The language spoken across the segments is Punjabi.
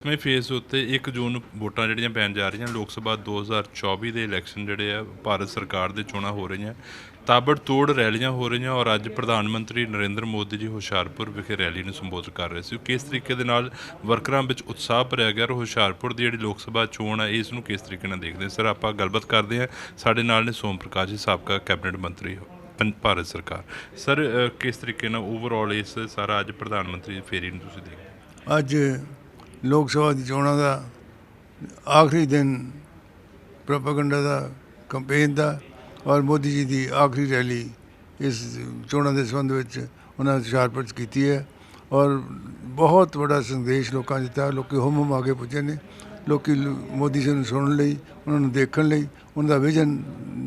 ਮੈਂ ਫੇਸ ਉੱਤੇ 1 ਜੂਨ ਨੂੰ ਵੋਟਾਂ ਜਿਹੜੀਆਂ ਪੈਣ ਜਾ ਰਹੀਆਂ, ਲੋਕ ਸਭਾ 2024 ਦੇ ਇਲੈਕਸ਼ਨ ਜਿਹੜੇ ਆ, ਭਾਰਤ ਸਰਕਾਰ ਦੇ ਚੋਣਾਂ ਹੋ ਰਹੀਆਂ ਤਾਬੜ ਤੋੜ ਰੈਲੀਆਂ ਹੋ ਰਹੀਆਂ ਔਰ ਅੱਜ ਪ੍ਰਧਾਨ ਮੰਤਰੀ ਨਰਿੰਦਰ ਮੋਦੀ ਜੀ ਹੁਸ਼ਿਆਰਪੁਰ ਵਿਖੇ ਰੈਲੀ ਨੂੰ ਸੰਬੋਧਨ ਕਰ ਰਹੇ ਸੀ। ਉਹ ਕਿਸ ਤਰੀਕੇ ਦੇ ਨਾਲ ਵਰਕਰਾਂ ਵਿੱਚ ਉਤਸ਼ਾਹ ਭਰਿਆ ਗਿਆ ਔਰ ਹੁਸ਼ਿਆਰਪੁਰ ਦੀ ਜਿਹੜੀ ਲੋਕ ਸਭਾ ਚੋਣ ਹੈ ਇਸ ਨੂੰ ਕਿਸ ਤਰੀਕੇ ਨਾਲ ਦੇਖਦੇ ਸਰ, ਆਪਾਂ ਗੱਲਬਾਤ ਕਰਦੇ ਹਾਂ। ਸਾਡੇ ਨਾਲ ਨੇ ਸੋਮ ਪ੍ਰਕਾਸ਼ ਜੀ, ਸਾਬਕਾ ਕੈਬਨਿਟ ਮੰਤਰੀ, ਪੰ- ਭਾਰਤ ਸਰਕਾਰ। ਸਰ ਕਿਸ ਤਰੀਕੇ ਨਾਲ ਓਵਰਆਲ ਇਸ ਸਾਰਾ ਅੱਜ ਪ੍ਰਧਾਨ ਮੰਤਰੀ ਦੀ ਫੇਰੀ ਨੂੰ ਤੁਸੀਂ ਦੇਖਦੇ ਅੱਜ ਲੋਕ ਸਭਾ ਦੀ ਚੋਣਾਂ ਦਾ ਆਖਰੀ ਦਿਨ ਪ੍ਰੋਪਗੈਂਡਾ ਦਾ ਕੰਪੇਨ ਦਾ ਔਰ ਮੋਦੀ ਜੀ ਦੀ ਆਖਰੀ ਰੈਲੀ ਇਸ ਚੋਣਾਂ ਦੇ ਸੰਬੰਧ ਵਿੱਚ ਉਹਨਾਂ ਨੇ ਹੁਸ਼ਿਆਰਪੁਰ 'ਚ ਕੀਤੀ ਹੈ ਔਰ ਬਹੁਤ ਵੱਡਾ ਸੰਦੇਸ਼ ਲੋਕਾਂ ਦਿੱਤਾ ਲੋਕੀ ਹੁਮ ਹੁਮ ਆ ਕੇ ਪੁੱਜੇ ਨੇ, ਲੋਕੀ ਮੋਦੀ ਜੀ ਨੂੰ ਸੁਣਨ ਲਈ, ਉਹਨਾਂ ਨੂੰ ਦੇਖਣ ਲਈ, ਉਹਨਾਂ ਦਾ ਵਿਜ਼ਨ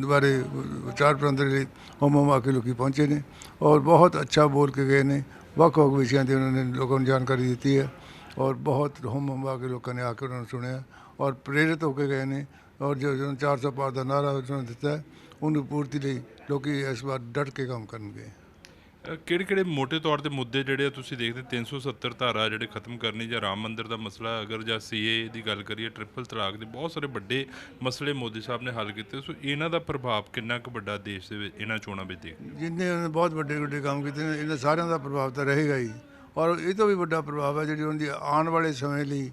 ਬਾਰੇ ਵਿਚਾਰ ਪ੍ਰੰਦਰ ਲਈ ਹੁਮ ਹਮ ਆ ਕੇ ਲੋਕੀ ਪਹੁੰਚੇ ਨੇ ਔਰ ਬਹੁਤ ਅੱਛਾ ਬੋਲ ਕੇ ਗਏ ਨੇ ਵੱਖ ਵੱਖ ਵਿਸ਼ਿਆਂ ਤੇ ਉਹਨਾਂ ਨੇ ਲੋਕਾਂ ਨੂੰ ਜਾਣਕਾਰੀ ਦਿੱਤੀ ਹੈ। ਔਰ ਬਹੁਤ ਹੁਮ ਹੁਮ ਕੇ ਲੋਕਾਂ ਨੇ ਆ ਕੇ ਉਹਨਾਂ ਨੂੰ ਸੁਣਿਆ ਔਰ ਪ੍ਰੇਰਿਤ ਹੋ ਕੇ ਗਏ ਨੇ ਔਰ ਜੋ ਜੋ 400 ਪਾਰ ਦਾ ਨਾਰਾ ਉਹਨਾਂ ਨੇ ਦਿੱਤਾ ਉਹਨੂੰ ਪੂਰਤੀ ਲਈ ਲੋਕੀ ਇਸ ਵਾਰ ਡਟ ਕੇ ਕੰਮ ਕਰਨਗੇ। ਕਿਹੜੇ ਕਿਹੜੇ ਮੋٹے ਤੌਰ ਤੇ ਮੁੱਦੇ ਜਿਹੜੇ ਆ ਤੁਸੀਂ ਦੇਖਦੇ 370 ਧਾਰਾ ਜਿਹੜੇ ਖਤਮ ਕਰਨੀ ਜਾਂ ਰਾਮ ਮੰਦਿਰ ਦਾ ਮਸਲਾ ਅਗਰ ਜਾਂ ਸੀਏ ਦੀ ਗੱਲ ਕਰੀਏ ਟ੍ਰਿਪਲ ਤਲਾਕ ਦੇ ਬਹੁਤ ਸਾਰੇ ਵੱਡੇ ਮਸਲੇ ਮੋਦੀ ਸਾਹਿਬ ਨੇ ਹੱਲ ਕੀਤੇ। ਸੋ ਇਹਨਾਂ ਦਾ ਪ੍ਰਭਾਵ ਕਿੰਨਾ ਕੁ ਵੱਡਾ ਦੇਸ਼ ਦੇ ਵਿੱਚ ਇਹਨਾਂ ਚੋਣਾਂ ਵਿੱਚ ਦੇਖਦੇ ਜਿੰਨੇ ਬਹੁਤ ਵੱਡੇ ਵੱਡੇ ਕੰਮ ਕੀਤੇ ਨੇ ਇਹਨਾਂ ਸਾਰਿਆਂ ਦਾ ਪ੍ਰਭਾਵ ਤਾਂ ਰਹੇਗਾ ਹੀ। ਔਰ ਇਹ ਤੋਂ ਵੀ ਵੱਡਾ ਪ੍ਰਭਾਵ ਹੈ ਜਿਹੜੀ ਉਹਨਾਂ ਦੀ ਆਉਣ ਵਾਲੇ ਸਮੇਂ ਲਈ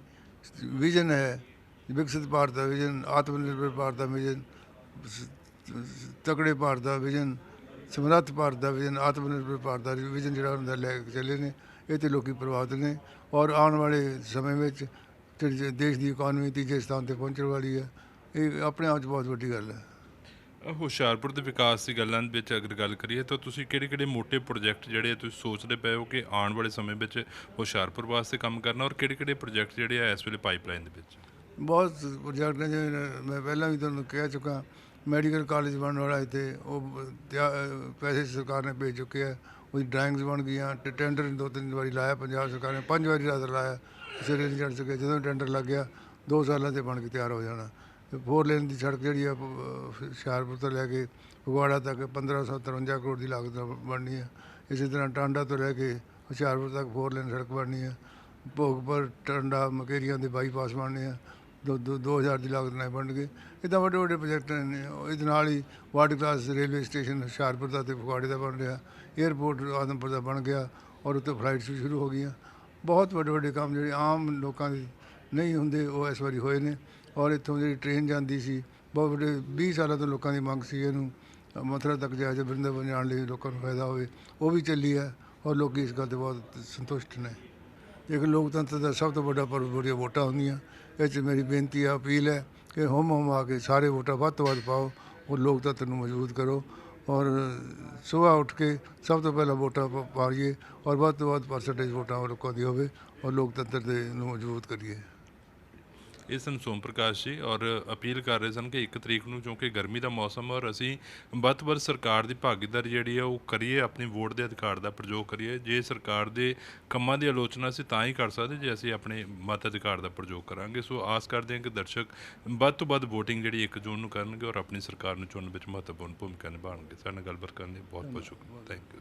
ਵਿਜ਼ਨ ਹੈ, ਵਿਕਸਿਤ ਭਾਰਤ ਦਾ ਵਿਜ਼ਨ ਆਤਮ ਨਿਰਭਰ ਭਾਰਤ ਦਾ ਵਿਜ਼ਨ ਤਕੜੇ ਭਾਰਤ ਦਾ ਵਿਜ਼ਨ ਸਮਰੱਥ ਭਾਰਤ ਦਾ ਵਿਜ਼ਨ ਆਤਮ ਨਿਰਭਰ ਭਾਰਤ ਦਾ ਵਿਜ਼ਨ ਜਿਹੜਾ ਉਹਨਾਂ ਦਾ ਲੈ ਕੇ ਚੱਲੇ ਨੇ, ਇਹ ਤੇ ਲੋਕੀ ਪ੍ਰਭਾਵਿਤ ਨੇ ਔਰ ਆਉਣ ਵਾਲੇ ਸਮੇਂ ਵਿੱਚ ਦੇਸ਼ ਦੀ ਇਕਨੋਮੀ ਤੀਜੇ ਸਥਾਨ ਤੇ ਪਹੁੰਚਣ ਵਾਲੀ ਹੈ, ਇਹ ਆਪਣੇ ਆਪ 'ਚ ਬਹੁਤ ਵੱਡੀ ਗੱਲ ਹੈ। ਹੁਸ਼ਿਆਰਪੁਰ ਦੇ ਵਿਕਾਸ ਦੀ ਗੱਲਾਂ ਵਿੱਚ ਅਗਰ ਗੱਲ ਕਰੀਏ ਤਾਂ ਤੁਸੀਂ ਕਿਹੜੇ ਕਿਹੜੇ ਮੋٹے ਪ੍ਰੋਜੈਕਟ ਜਿਹੜੇ ਆ ਤੁਸੀਂ ਸੋਚਦੇ ਪਏ ਹੋ ਕਿ ਆਉਣ ਵਾਲੇ ਸਮੇਂ ਵਿੱਚ ਹੁਸ਼ਿਆਰਪੁਰ ਵਾਸਤੇ ਕੰਮ ਕਰਨਾ ਔਰ ਕਿਹੜੇ ਕਿਹੜੇ ਪ੍ਰੋਜੈਕਟ ਜਿਹੜੇ ਆ ਇਸ ਵੇਲੇ ਪਾਈਪਲਾਈਨ ਦੇ ਵਿੱਚ? ਬਹੁਤ ਪ੍ਰੋਜੈਕਟ ਨੇ ਜਿਵੇਂ ਮੈਂ ਪਹਿਲਾਂ ਵੀ ਤੁਹਾਨੂੰ ਕਹਿ ਚੁੱਕਾ ਮੈਡੀਕਲ ਕਾਲਜ ਬਣਨ ਵਾਲਾ ਇੱਥੇ, ਉਹ ਤਿਆ- ਪੈਸੇ ਸਰਕਾਰ ਨੇ ਭੇਜ ਚੁੱਕੇ ਆ, ਉਹਦੀ ਡਰਾਇੰਗਸ ਬਣ ਗਈਆਂ ਟੈਂਡਰ ਦੋ ਤਿੰਨ ਵਾਰੀ ਲਾਇਆ, ਪੰਜਾਬ ਸਰਕਾਰ ਨੇ ਪੰਜ ਵਾਰੀ ਲਾਇਆ ਸਿਰੇ ਨਹੀਂ ਚੜ ਸਕੇ ਜਦੋਂ ਟੈਂਡਰ ਲੱਗ ਗਿਆ, ਦੋ ਸਾਲਾਂ ਤੇ ਬਣ ਕੇ ਤਿਆਰ ਹੋ ਜਾਣਾ। ਫੋਰ ਲੇਨ ਦੀ ਸੜਕ ਜਿਹੜੀ ਆ ਹੁਸ਼ਿਆਰਪੁਰ ਤੋਂ ਲੈ ਕੇ ਫਗਵਾੜਾ ਤੱਕ 1553 ਕਰੋੜ ਦੀ ਲਾਗਤ ਨਾਲ ਬਣਨੀ ਹੈ ਇਸੇ ਤਰ੍ਹਾਂ ਟਾਂਡਾ ਤੋਂ ਲੈ ਕੇ ਹੁਸ਼ਿਆਰਪੁਰ ਤੱਕ ਫੋਰ ਲੇਨ ਸੜਕ ਬਣਨੀ ਹੈ ਭੋਗਪੁਰ, ਟਾਂਡਾ, ਮਕੇਰੀਆਂ ਦੇ ਬਾਈਪਾਸ ਬਣਨੇ ਆ। ਦੋ ਦੋ 2000 ਦੀ ਲਾਗਤ ਨਾਲ ਬਣਨਗੇ ਇੱਦਾਂ ਵੱਡੇ ਵੱਡੇ ਪ੍ਰੋਜੈਕਟ ਨੇ। ਇਹਦੇ ਨਾਲ ਹੀ ਵਾਟਰ ਕਲਾਸ ਰੇਲਵੇ ਸਟੇਸ਼ਨ ਹੁਸ਼ਿਆਰਪੁਰ ਦਾ ਤੇ ਫਗਵਾੜੇ ਦਾ ਬਣ ਰਿਹਾ। 에ਅਰਪੋਰਟ ਆਦਮਪੁਰ ਦਾ ਬਣ ਗਿਆ ਔਰ ਉੱਤੇ ਫਲਾਈਟਸ ਵੀ ਸ਼ੁਰੂ ਹੋ ਗਈਆਂ। ਬਹੁਤ ਵੱਡੇ ਵੱਡੇ ਕੰਮ ਜਿਹੜੇ ਆਮ ਲੋਕਾਂ ਦੇ ਨਹੀਂ ਹੁੰਦੇ, ਉਹ ਇਸ ਵਾਰੀ ਹੋਏ ਨੇ। ਔਰ ਇੱਥੋਂ ਜਿਹੜੀ ਟ੍ਰੇਨ ਜਾਂਦੀ ਸੀ ਬਹੁਤ ਵੱਡੇ 20 ਸਾਲਾਂ ਤੋਂ ਲੋਕਾਂ ਦੀ ਮੰਗ ਸੀ ਇਹਨੂੰ ਅ, ਮਥੁਰਾ ਤੱਕ ਜਾ ਕੇ ਬ੍ਰਿੰਦਾਵਨ ਜਾਣ ਲਈ ਲੋਕਾਂ ਨੂੰ ਫਾਇਦਾ ਹੋਵੇ ਉਹ ਵੀ ਚੱਲੀ ਹੈ ਔਰ ਲੋਕ ਇਸ ਗੱਲ ਤੇ ਬਹੁਤ ਸੰਤੁਸ਼ਟ ਨੇ। ਇੱਕ ਲੋਕਤੰਤਰ ਦਾ ਸਭ ਤੋਂ ਵੱਡਾ ਪਰਵ ਬੜੀਆਂ ਵੋਟਾਂ ਹੁੰਦੀਆਂ ਇਹ 'ਚ ਮੇਰੀ ਬੇਨਤੀ ਆ ਅਪੀਲ ਹੈ ਕਿ ਹੁਮ ਹੁਮ ਆ ਕੇ ਸਾਰੇ ਵੋਟਾਂ ਵੱਧ ਤੋਂ ਵੱਧ ਪਾਓ ਔਰ ਲੋਕਤੰਤਰ ਨੂੰ ਮਜ਼ਬੂਤ ਕਰੋ ਔਰ ਸੁਬਾਹ ਉੱਠ ਕੇ ਸਭ ਤੋਂ ਪਹਿਲਾਂ ਵੋਟਾਂ ਪ- ਪਾਈਏ ਔਰ ਵੱਧ ਤੋਂ ਵੱਧ ਪਰਸੈਂਟੇਜ ਵੋਟਾਂ ਲੋਕਾਂ ਦੀ ਹੋਵੇ ਔਰ ਲੋਕਤੰਤਰ ਦੇ ਨੂੰ ਮਜ਼ਬੂਤ ਕਰੀਏ। ਇਹ ਸਨ ਸੋਮ ਪ੍ਰਕਾਸ਼ ਜੀ ਔਰ ਅਪੀਲ ਕਰ ਰਹੇ ਸਨ ਕਿ 1 ਤਰੀਕ ਨੂੰ ਕਿਉਂਕਿ ਗਰਮੀ ਦਾ ਮੌਸਮ ਔਰ ਅਸੀਂ ਵੱਧ ਤੋਂ ਵੱਧ ਸਰਕਾਰ ਦੀ ਭਾਗੀਦਾਰੀ ਜਿਹੜੀ ਹੈ ਉਹ ਕਰੀਏ, ਆਪਣੀ ਵੋਟ ਦੇ ਅਧਿਕਾਰ ਦਾ ਪ੍ਰਯੋਗ ਕਰੀਏ। ਜੇ ਸਰਕਾਰ ਦੇ ਕੰਮਾਂ ਦੀ ਆਲੋਚਨਾ ਅਸੀਂ ਤਾਂ ਹੀ ਕਰ ਸਕਦੇ ਜੇ ਅਸੀਂ ਆਪਣੇ ਮਤ ਅਧਿਕਾਰ ਦਾ ਪ੍ਰਯੋਗ ਕਰਾਂਗੇ। ਸੋ ਆਸ ਕਰਦੇ ਹਾਂ ਕਿ ਦਰਸ਼ਕ ਵੱਧ ਤੋਂ ਵੱਧ VOTING ਜਿਹੜੀ 1 ਜੂਨ ਨੂੰ ਕਰਨਗੇ ਔਰ ਆਪਣੀ ਸਰਕਾਰ ਨੂੰ ਚੁਣਨ ਵਿੱਚ ਮਹੱਤਵਪੂਰਨ ਭੂਮਿਕਾ ਨਿਭਾਉਣਗੇ। ਸਾਡੇ ਨਾਲ ਗੱਲਬਾਤ ਕਰਨ ਲਈ ਬਹੁਤ ਬਹੁਤ ਸ਼ੁਕਰੀਆ। Thank you